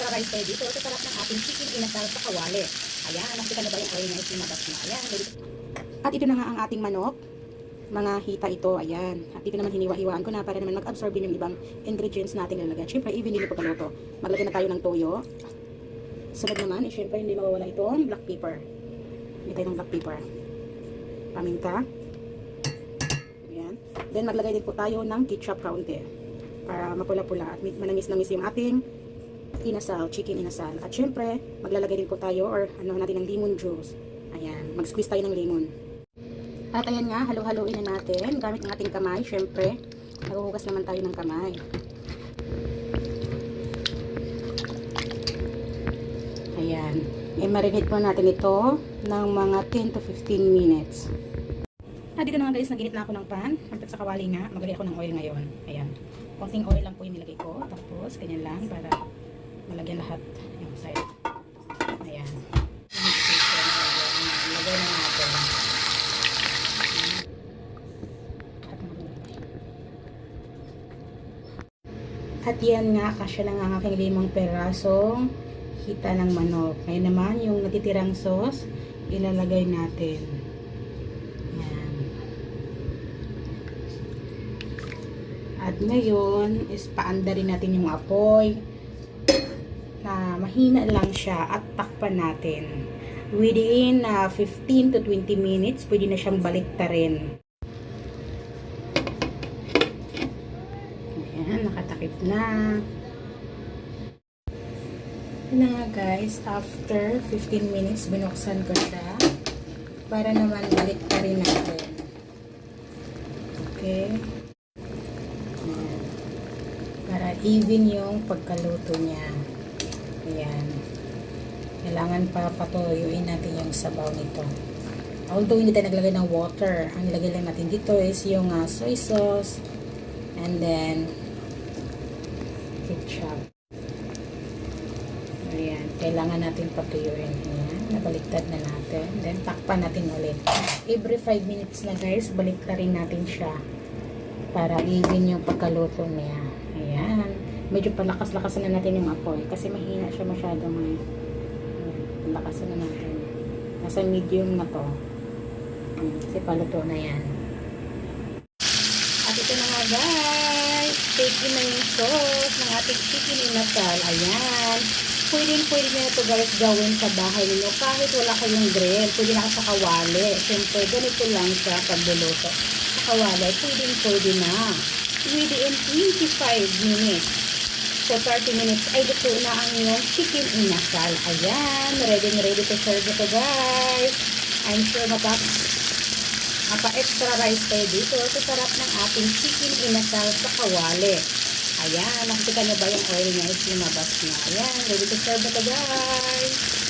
extra rice tayo dito. Sa sarap ng ating chicken inasal sa kawali. Ayan, nakita na ba yung oil niya is lumabas na. Ayan, ready. At ito na nga ang ating manok. Mga hita ito, ayan. At dito naman hiniwa-hiwaan ko na para naman mag-absorb din yung ibang ingredients natin lalagyan. Siyempre, even hindi pagkaluto. Maglagay na tayo ng toyo. Sunod naman, eh, syempre hindi mawawala itong black pepper. Hindi tayo ng black pepper. Paminta. Ayan. Then maglagay din po tayo ng ketchup kaunti. Para mapula-pula at manamis-namis yung ating inasal, chicken inasal. At syempre, maglalagay din po tayo or ano natin ng lemon juice. Ayan, mag-squeeze tayo ng lemon. At ayan nga, halo-haloin na natin gamit ng ating kamay. Syempre, naghuhugas naman tayo ng kamay. Ayan. I-marinate po natin ito ng mga 10 to 15 minutes. Ah, dito na nga guys, naginit na ako ng pan. At sa kawali nga, maglagay ako ng oil ngayon. Ayan. Konting oil lang po yung nilagay ko. Tapos, ganyan lang para malagyan lahat yung side. Ayan. Lagay na natin. At yan nga, kasya lang ang aking limang perasong hita ng manok. Ngayon naman, yung natitirang sauce, ilalagay natin. Yan. At ngayon, is paanda rin natin yung apoy na mahina lang siya at takpan natin. Within uh, 15 to 20 minutes, pwede na siyang baliktarin. Ayan, nakatakip na. Yun na guys, after 15 minutes, binuksan ko siya para naman baliktarin natin. Okay. Para even yung pagkaluto niya. Ayan. Kailangan pa patuyuin natin yung sabaw nito. Although hindi tayo naglagay ng water, ang ilagay lang natin dito is yung uh, soy sauce and then ketchup. Ayan. Kailangan natin patuyuin. Ayan. Nabaliktad na natin. Then takpan natin ulit. Every 5 minutes na guys, baliktarin natin siya para even yung pagkaluto niya. Medyo palakas-lakasan na natin yung apoy kasi mahina siya masyado ngayon. Ayan. Palakasan na natin. Nasa medium na to. Ayan. Kasi paluto na yan. At ito na nga guys. Take na yung sauce ng ating chicken inasal. Ayan. Pwede pwede na ito guys gawin sa bahay ninyo. Kahit wala kayong grill. Pwede na sa kawali. Siyempre, ganito lang siya pagluluto. Sa kawali, pwede pwede na. Within 25 minutes. So, 30 minutes ay luto na ang inyong chicken inasal. Ayan. Ready ready to serve ito guys. I'm sure mapa mapa-extra rice tayo dito sa sarap ng ating chicken inasal sa kawali. Ayan, nakikita niyo ba yung oil niya is lumabas na. Ayan, ready to serve ito guys.